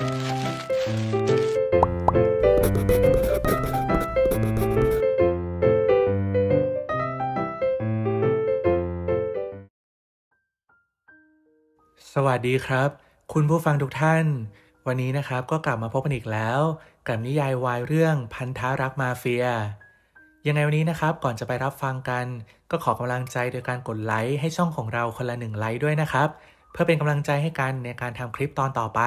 สวัสดีครับ คุณผู้ฟังทุกท่าน วันนี้นะครับก็กลับมาพบกันอีกแล้วกับนิยายวายเรื่องพันธะรักมาเฟีย ยังไงวันนี้นะครับก่อนจะไปรับฟังกันก็ขอกำลังใจโดยการกดไลค์ให้ช่องของเราคนละหนึ่งไลค์ด้วยนะครับ เพื่อเป็นกำลังใจให้กันในการทำคลิปตอนต่อไป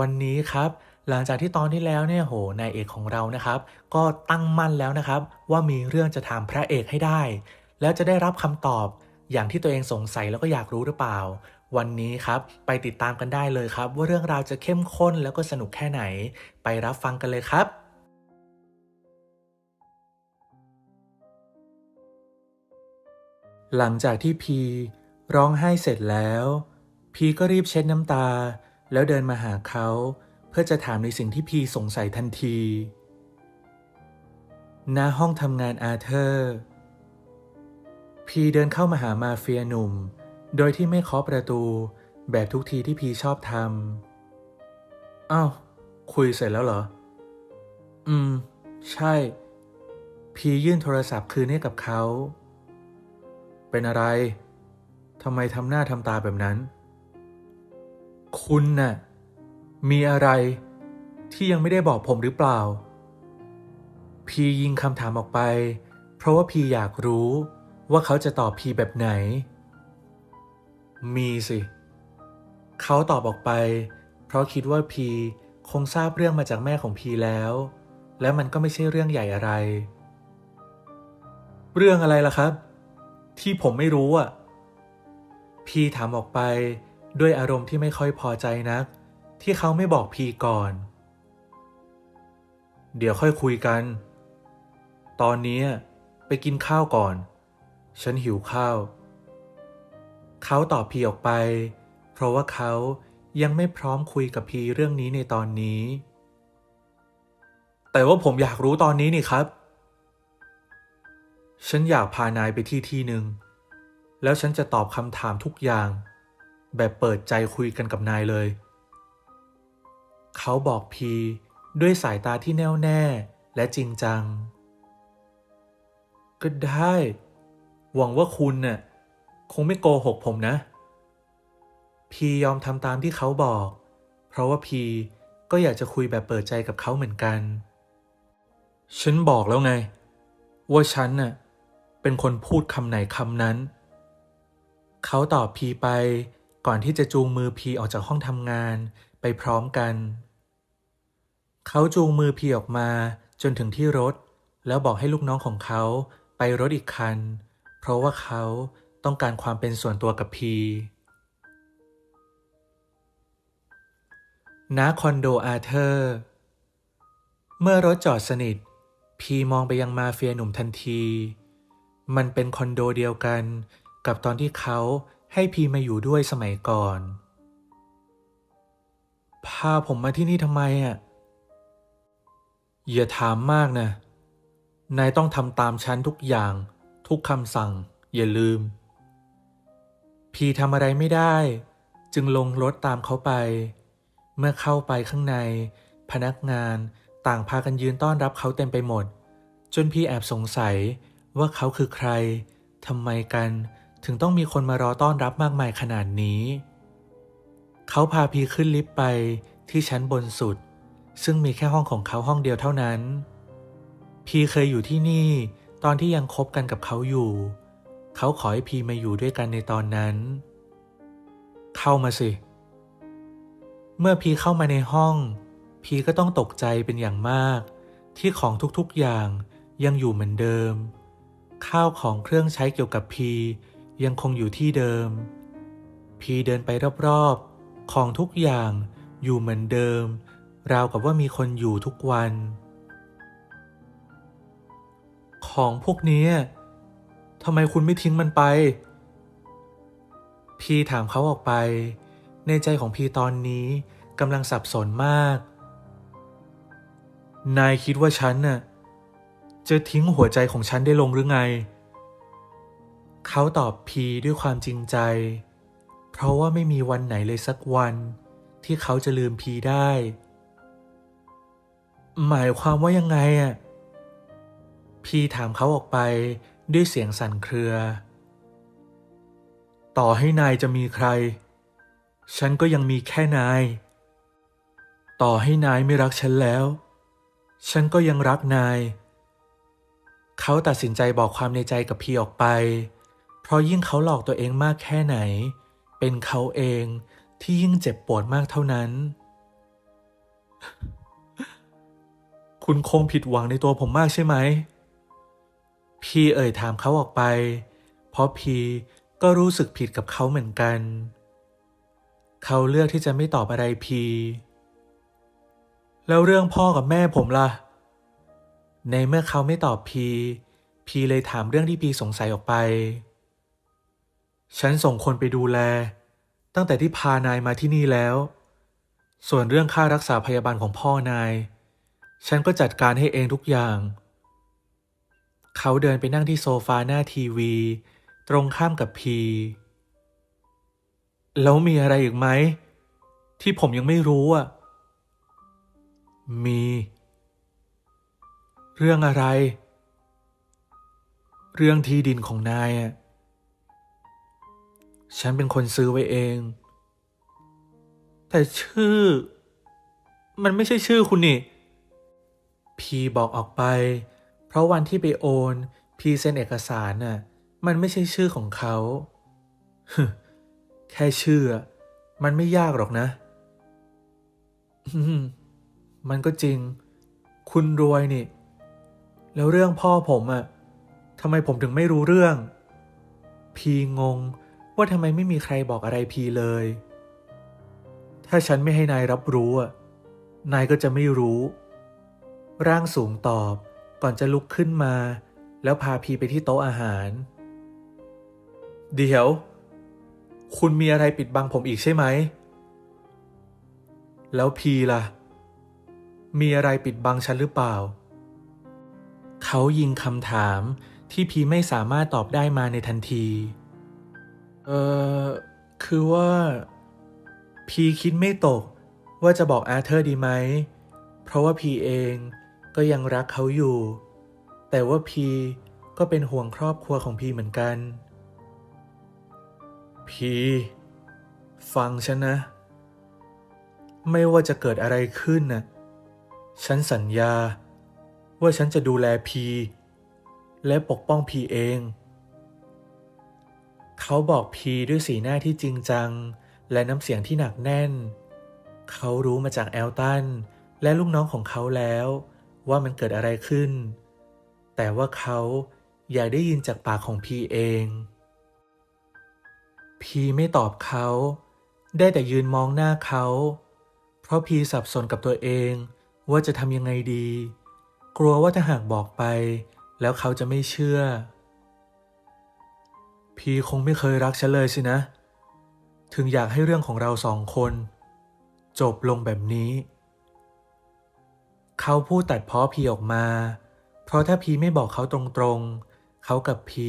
วันนี้ครับ หลังจากที่ตอนที่แล้วเนี่ยโหนายเอกของเรานะครับ ก็ตั้งมั่นแล้วนะครับ ว่ามีเรื่องจะถามพระเอกให้ได้ แล้วจะได้รับคำตอบ อย่างที่ตัวเองสงสัยแล้วก็อยากรู้หรือเปล่า วันนี้ครับไปติดตามกันได้เลยครับ ว่าเรื่องราวจะเข้มข้นแล้วก็สนุกแค่ไหน ไปรับฟังกันเลยครับหลังจากที่พีร้องไห้เสร็จแล้ว พีก็รีบเช็ดน้ำตา แล้วเดินมาหาเขาเพื่อจะถามในสิ่งที่พีสงสัยทันทีณห้องทำงานอาเธอร์ พีเดินเข้ามาหามาเฟียหนุ่ม โดยที่ไม่เคาะประตูแบบทุกทีที่พีชอบทำอ้าว คุยเสร็จแล้วเหรอ อืม ใช่ พียื่นโทรศัพท์คืนให้กับเขา เป็นอะไรทำไมทำหน้าทำตาแบบนั้น คุณน่ะมีอะไรที่ยังไม่ได้บอกผมหรือเปล่า พียิงคำถามออกไป เพราะว่าพีอยากรู้ว่าเขาจะตอบพีแบบไหน มีสิ เขาตอบออกไป เพราะคิดว่าพีคงทราบเรื่องมาจากแม่ของพีแล้ว และมันก็ไม่ใช่เรื่องใหญ่อะไร เรื่องอะไรล่ะครับ ที่ผมไม่รู้อะ พีถามออกไป ด้วยอารมณ์ที่ไม่ค่อยพอใจนัก ที่เขาไม่บอกพีก่อน เดี๋ยวค่อยคุยกัน ตอนนี้ไปกินข้าวก่อน ฉันหิวข้าว เขาตอบพีออกไป เพราะว่าเขายังไม่พร้อมคุยกับพีเรื่องนี้ในตอนนี้ แต่ว่าผมอยากรู้ตอนนี้นี่ครับ ฉันอยากพานายไปที่ที่หนึ่ง แล้วฉันจะตอบคำถามทุกอย่าง แบบเปิดใจคุยกันกับนายเลย เขาบอกพีด้วยสายตาที่แน่วแน่และจริงจัง ก็ได้ หวังว่าคุณน่ะคงไม่โกหกผมนะ พียอมทำตามที่เขาบอก เพราะว่าพีก็อยากจะคุยแบบเปิดใจกับเขาเหมือนกัน ฉันบอกแล้วไง ว่าฉันน่ะเป็นคนพูดคำไหนคำนั้น เขาตอบพีไป ก่อนที่จะจูงมือพีออกจากห้องทำงานไปพร้อมกัน เขาจูงมือพีออกมาจนถึงที่รถ แล้วบอกให้ลูกน้องของเขาไปรถอีกคัน เพราะว่าเขาต้องการความเป็นส่วนตัวกับพีณคอนโดอาเธอร์ เมื่อรถจอดสนิท พีมองไปยังมาเฟียหนุ่มทันที มันเป็นคอนโดเดียวกันกับตอนที่เขา ให้พีมาอยู่ด้วยสมัยก่อน พาผมมาที่นี่ทำไมอะ อย่าถามมากนะ นายต้องทำตามฉันทุกอย่าง ทุกคำสั่ง อย่าลืม พีทำอะไรไม่ได้ จึงลงรถตามเขาไป เมื่อเข้าไปข้างใน พนักงานต่างพากันยืนต้อนรับเขาเต็มไปหมด จนพี่แอบสงสัยว่าเขาคือใครทำไมกัน ถึงต้องมีคนมารอต้อนรับมากมายขนาดนี้ เขาพาพีขึ้นลิฟต์ไปที่ชั้นบนสุด ซึ่งมีแค่ห้องของเขาห้องเดียวเท่านั้น พีเคยอยู่ที่นี่ตอนที่ยังคบกันกับเขาอยู่ เขาขอให้พีมาอยู่ด้วยกันในตอนนั้น เข้ามาสิ เมื่อพีเข้ามาในห้อง พีก็ต้องตกใจเป็นอย่างมาก ที่ของทุกๆอย่างยังอยู่เหมือนเดิม ข้าวของเครื่องใช้เกี่ยวกับพี ยังคงอยู่ที่เดิม พีเดินไปรอบๆ ของทุกอย่างอยู่เหมือนเดิม ราวกับว่ามีคนอยู่ทุกวัน ของพวกนี้ทำไมคุณไม่ทิ้งมันไป พีถามเขาออกไป ในใจของพีตอนนี้กำลังสับสนมาก นายคิดว่าฉันน่ะจะทิ้งหัวใจของฉันได้ลงหรือไง เขาตอบพีด้วยความจริงใจ เพราะว่าไม่มีวันไหนเลยสักวันที่เขาจะลืมพีได้ หมายความว่ายังไงอะ พีถามเขาออกไปด้วยเสียงสั่นเครือ ต่อให้นายจะมีใคร ฉันก็ยังมีแค่นาย ต่อให้นายไม่รักฉันแล้ว ฉันก็ยังรักนาย เขาตัดสินใจบอกความในใจกับพีออกไป เพราะยิ่งเขาหลอกตัวเองมากแค่ไหน เป็นเขาเองที่ยิ่งเจ็บปวดมากเท่านั้น คุณคงผิดหวังในตัวผมมากใช่ไหม พีเอ่ยถามเขาออกไป เพราะพีก็รู้สึกผิดกับเขาเหมือนกัน เขาเลือกที่จะไม่ตอบอะไรพี แล้วเรื่องพ่อกับแม่ผมล่ะ ในเมื่อเขาไม่ตอบพี พีเลยถามเรื่องที่พีสงสัยออกไป ฉันส่งคนไปดูแล ตั้งแต่ที่พานายมาที่นี่แล้ว ส่วนเรื่องค่ารักษาพยาบาลของพ่อนาย ฉันก็จัดการให้เองทุกอย่าง เขาเดินไปนั่งที่โซฟาหน้าทีวี ตรงข้ามกับพี แล้วมีอะไรอีกไหม ที่ผมยังไม่รู้อะ มี เรื่องอะไร เรื่องที่ดินของนายอะ ฉันเป็นคนซื้อไว้เอง แต่ชื่อ มันไม่ใช่ชื่อคุณนี่ พีบอกออกไป เพราะวันที่ไปโอน พีเซ็นเอกสารน่ะ มันไม่ใช่ชื่อของเขาแค่ชื่อ มันไม่ยากหรอกนะ มันก็จริง คุณรวยนี่ แล้วเรื่องพ่อผมอะทำไมผมถึงไม่รู้เรื่อง พีงง ว่าทำไมไม่มีใครบอกอะไรพีเลย ถ้าฉันไม่ให้นายรับรู้นายก็จะไม่รู้ ร่างสูงตอบก่อนจะลุกขึ้นมา แล้วพาพีไปที่โต๊ะอาหาร เดี๋ยว คุณมีอะไรปิดบังผมอีกใช่ไหม แล้วพีล่ะ มีอะไรปิดบังฉันหรือเปล่า เขายิงคำถามที่พีไม่สามารถตอบได้มาในทันที เออคือว่า พีคิดไม่ตก ว่าจะบอกอาเธอร์ดีไหม เพราะว่าพีเองก็ยังรักเขาอยู่ แต่ว่าพีก็เป็นห่วงครอบครัวของพีเหมือนกัน พีฟังฉันนะ ไม่ว่าจะเกิดอะไรขึ้นนะฉันสัญญา ว่าฉันจะดูแลพี และปกป้องพีเอง เขาบอกพีด้วยสีหน้าที่จริงจัง และน้ำเสียงที่หนักแน่น เขารู้มาจากแอลตันและลูกน้องของเขาแล้ว ว่ามันเกิดอะไรขึ้น แต่ว่าเขาอยากได้ยินจากปากของพีเอง พีไม่ตอบเขา ได้แต่ยืนมองหน้าเขา เพราะพีสับสนกับตัวเองว่าจะทำยังไงดี กลัวว่าถ้าหากบอกไป แล้วเขาจะไม่เชื่อ พีคงไม่เคยรักฉันเลยสินะ ถึงอยากให้เรื่องของเราสองคน จบลงแบบนี้ เขาพูดตัดเพ้อพีออกมา เพราะถ้าพีไม่บอกเขาตรงๆ เขากับพี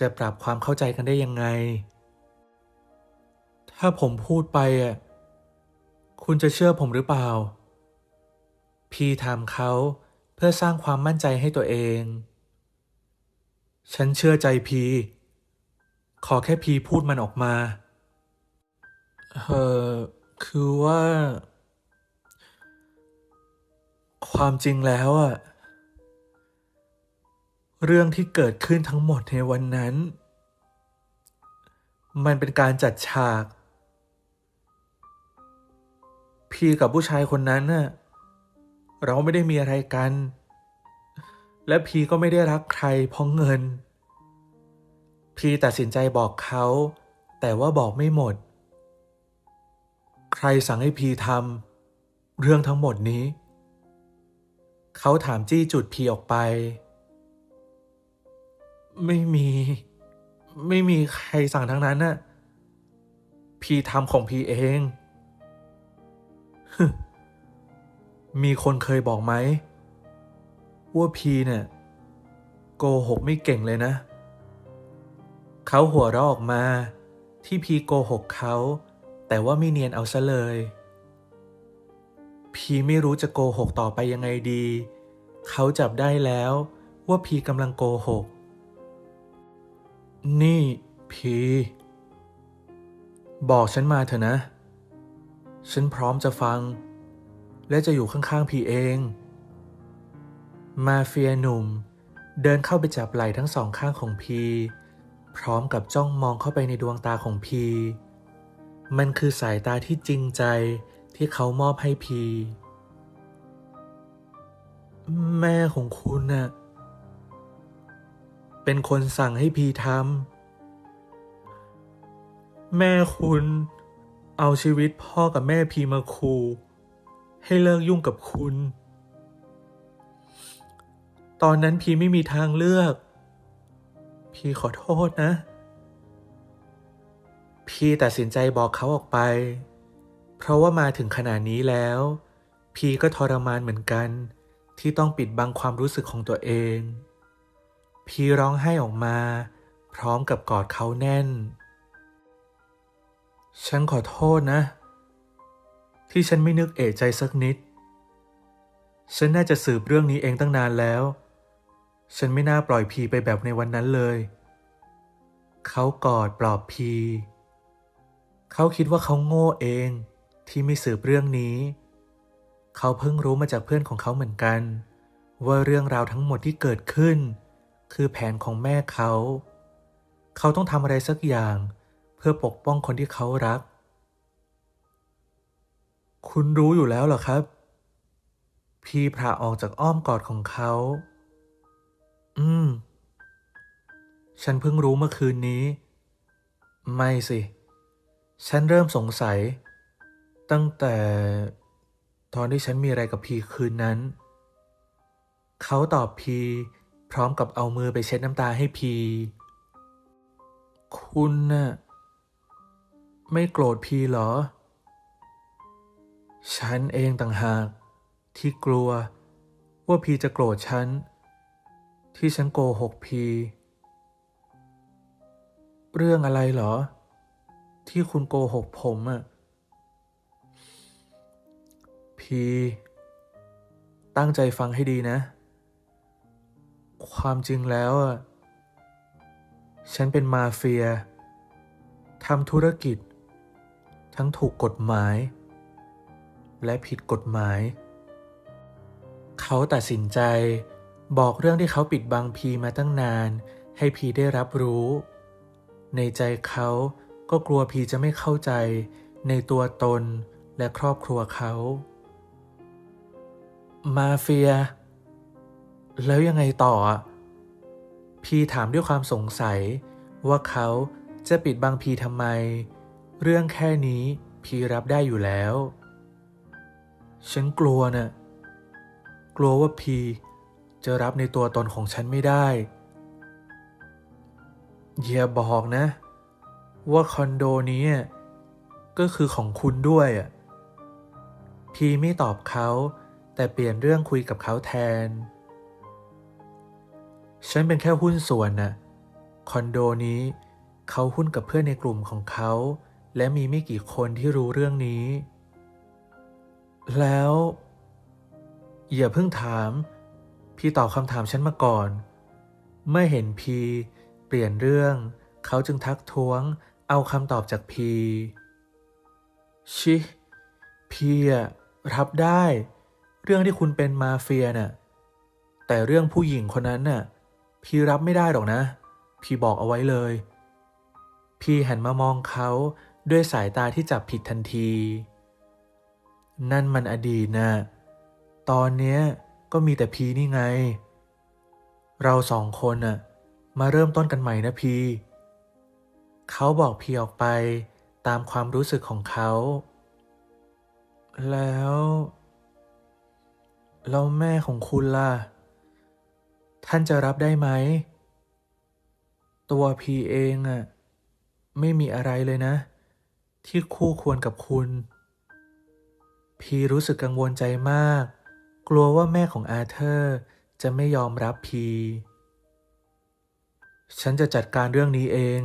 จะปรับความเข้าใจกันได้ยังไง ถ้าผมพูดไปอะ คุณจะเชื่อผมหรือเปล่า พีถามเขาเพื่อสร้างความมั่นใจให้ตัวเอง ฉันเชื่อใจพี ขอแค่พีพูดมันออกมา เออคือว่า ความจริงแล้วอะเรื่องที่เกิดขึ้นทั้งหมดในวันนั้น มันเป็นการจัดฉาก พี่กับผู้ชายคนนั้นน่ะเราไม่ได้มีอะไรกัน และพีก็ไม่ได้รักใครเพราะเงิน พีตัดสินใจบอกเขา แต่ว่าบอกไม่หมด ใครสั่งให้พีทำเรื่องทั้งหมดนี้ เขาถามจี้จุดพีออกไป ไม่มี ไม่มีใครสั่งทั้งนั้นน่ะ พีทำของพีเองมีคนเคยบอกไหมว่าพีเนี่ยโกหกไม่เก่งเลยนะ เขาหัวเราะออกมา ที่พีโกหกเขา แต่ว่าไม่เนียนเอาซะเลย พีไม่รู้จะโกหกต่อไปยังไงดี เขาจับได้แล้วว่าพีกำลังโกหก นี่พี บอกฉันมาเถอะนะ ฉันพร้อมจะฟัง และจะอยู่ข้างๆพีเอง มาเฟียหนุ่มเดินเข้าไปจับไหล่ทั้งสองข้างของพี พร้อมกับจ้องมองเข้าไปในดวงตาของพี มันคือสายตาที่จริงใจที่เขามอบให้พี แม่ของคุณน่ะเป็นคนสั่งให้พีทำแม่คุณเอาชีวิตพ่อกับแม่พีมาขู่ให้เลิกยุ่งกับคุณ ตอนนั้นพีไม่มีทางเลือก พี่ขอโทษนะ พี่ตัดสินใจบอกเขาออกไป เพราะว่ามาถึงขนาดนี้แล้ว พี่ก็ทรมานเหมือนกัน ที่ต้องปิดบังความรู้สึกของตัวเอง พี่ร้องไห้ออกมา พร้อมกับกอดเขาแน่น ฉันขอโทษนะ ที่ฉันไม่นึกเอะใจสักนิด ฉันน่าจะสืบเรื่องนี้เองตั้งนานแล้ว ฉันไม่น่าปล่อยพีไปแบบในวันนั้นเลย เขากอดปลอบพี เขาคิดว่าเขาโง่เองที่ไม่สืบเรื่องนี้ เขาเพิ่งรู้มาจากเพื่อนของเขาเหมือนกัน ว่าเรื่องราวทั้งหมดที่เกิดขึ้น คือแผนของแม่เขา เขาต้องทำอะไรสักอย่าง เพื่อปกป้องคนที่เขารัก คุณรู้อยู่แล้วเหรอครับ พี่พระออกจากอ้อมกอดของเขา อืม ฉันเพิ่งรู้เมื่อคืนนี้ ไม่สิ ฉันเริ่มสงสัย ตั้งแต่ตอนที่ฉันมีอะไรกับพีคืนนั้น เขาตอบพีพร้อมกับเอามือไปเช็ดน้ำตาให้พี คุณน่ะไม่โกรธพีเหรอ ฉันเองต่างหากที่กลัวว่าพีจะโกรธฉัน ที่ฉันโกหกพี เรื่องอะไรเหรอ ที่คุณโกหกผมอะพี ตั้งใจฟังให้ดีนะ ความจริงแล้วอะฉันเป็นมาเฟียทำธุรกิจ ทั้งถูกกฎหมาย และผิดกฎหมาย เขาตัดสินใจ บอกเรื่องที่เขาปิดบังพีมาตั้งนาน ให้พีได้รับรู้ ในใจเขาก็กลัวพีจะไม่เข้าใจ ในตัวตนและครอบครัวเขา มาเฟีย แล้วยังไงต่อ พีถามด้วยความสงสัย ว่าเขาจะปิดบังพีทำไม เรื่องแค่นี้พีรับได้อยู่แล้ว ฉันกลัวนะ่ะกลัวว่าพี จะรับในตัวตนของฉันไม่ได้อย่าบอกนะ ว่าคอนโดนี้ก็คือของคุณด้วยอะพีไม่ตอบเขาแต่เปลี่ยนเรื่องคุยกับเขาแทน ฉันเป็นแค่หุ้นส่วนน่ะ คอนโดนี้เขาหุ้นกับเพื่อนในกลุ่มของเขา และมีไม่กี่คนที่รู้เรื่องนี้ แล้ว อย่าเพิ่งถาม พี่ตอบคำถามฉันมาก่อน เมื่อเห็นพีเปลี่ยนเรื่อง เขาจึงทักท้วง เอาคำตอบจากพีชิพีอะรับได้ เรื่องที่คุณเป็นมาเฟียน่ะแต่เรื่องผู้หญิงคนนั้นน่ะ พี่รับไม่ได้หรอกนะ พี่บอกเอาไว้เลย พี่หันมามองเขาด้วยสายตาที่จับผิดทันที นั่นมันอดีตนะ ตอนเนี้ย ก็มีแต่พีนี่ไง เราสองคนน่ะมาเริ่มต้นกันใหม่นะพีเขาบอกพีออกไปตามความรู้สึกของเขา แล้ว แล้วแม่ของคุณล่ะ ท่านจะรับได้ไหม ตัวพีเองอะไม่มีอะไรเลยนะ ที่คู่ควรกับคุณ พีรู้สึกกังวลใจมาก กลัวว่าแม่ของอาเธอร์จะไม่ยอมรับพี ฉันจะจัดการเรื่องนี้เอง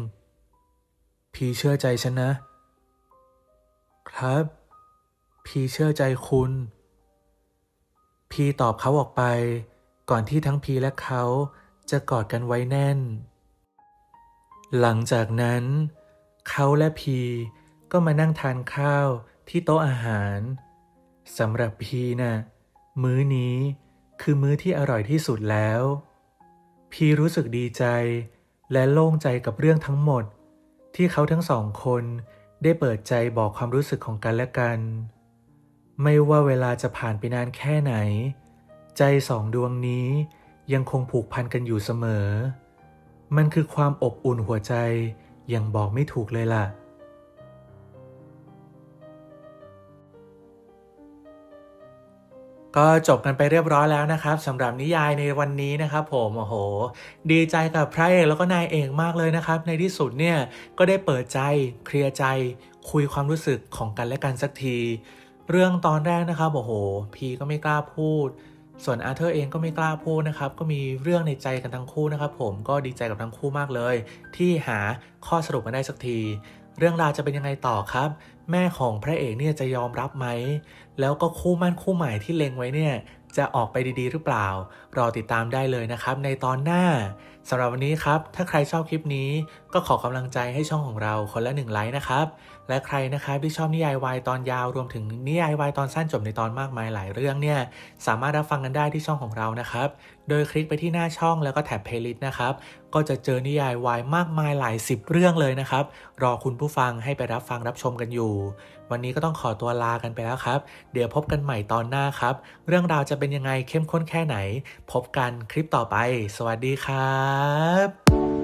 พีเชื่อใจฉันนะ ครับ พีเชื่อใจคุณ พีตอบเขาออกไป ก่อนที่ทั้งพีและเขาจะกอดกันไว้แน่น หลังจากนั้น เขาและพีก็มานั่งทานข้าวที่โต๊ะอาหารสำหรับพีน่ะ มื้อนี้คือมื้อที่อร่อยที่สุดแล้ว พีรู้สึกดีใจและโล่งใจกับเรื่องทั้งหมด ที่เขาทั้งสองคนได้เปิดใจบอกความรู้สึกของกันและกัน ไม่ว่าเวลาจะผ่านไปนานแค่ไหน ใจสองดวงนี้ยังคงผูกพันกันอยู่เสมอ มันคือความอบอุ่นหัวใจอย่างบอกไม่ถูกเลยล่ะ ก็จบกันไปเรียบร้อยแล้วนะครับสำหรับนิยายในวันนี้นะครับผมโอ้โห ดีใจกับพระเอกแล้วก็นายเอกมากเลยนะครับ ในที่สุดเนี่ยก็ได้เปิดใจเคลียร์ใจ คุยความรู้สึกของกันและกันสักที เรื่องตอนแรกนะครับโอ้โห พีก็ไม่กล้าพูด ส่วนอาร์เธอร์เองก็ไม่กล้าพูดนะครับ ก็มีเรื่องในใจกันทั้งคู่นะครับ ผมก็ดีใจกับทั้งคู่มากเลย ที่หาข้อสรุปมาได้สักที เรื่องราวจะเป็นยังไงต่อครับ แม่ของพระเอกเนี่ยจะยอมรับไหม แล้วก็คู่มั่นคู่ใหม่ที่เล็งไว้เนี่ย จะออกไปดีๆ หรือเปล่า รอติดตามได้เลยนะครับในตอนหน้าสำหรับวันนี้ครับ ถ้าใครชอบคลิปนี้ก็ขอกำลังใจให้ช่องของเราคนละหนึ่งไลค์นะครับ และใครนะครับที่ชอบนิยายวายตอนยาวรวมถึงนิยายวายตอนสั้นจบในตอนมากมายหลายเรื่องเนี่ย สามารถรับฟังกันได้ที่ช่องของเรานะครับ โดยคลิกไปที่หน้าช่องแล้วก็แท็บเพลย์ลิสต์นะครับ ก็จะเจอนิยายวายมากมายหลายสิบเรื่องเลยนะครับ รอคุณผู้ฟังให้ไปรับฟังรับชมกันอยู่วันนี้ก็ต้องขอตัวลากันไปแล้วครับ เดี๋ยวพบกันใหม่ตอนหน้าครับ เรื่องราวจะเป็นยังไงเข้มข้นแค่ไหน พบกันคลิปต่อไป สวัสดีครับ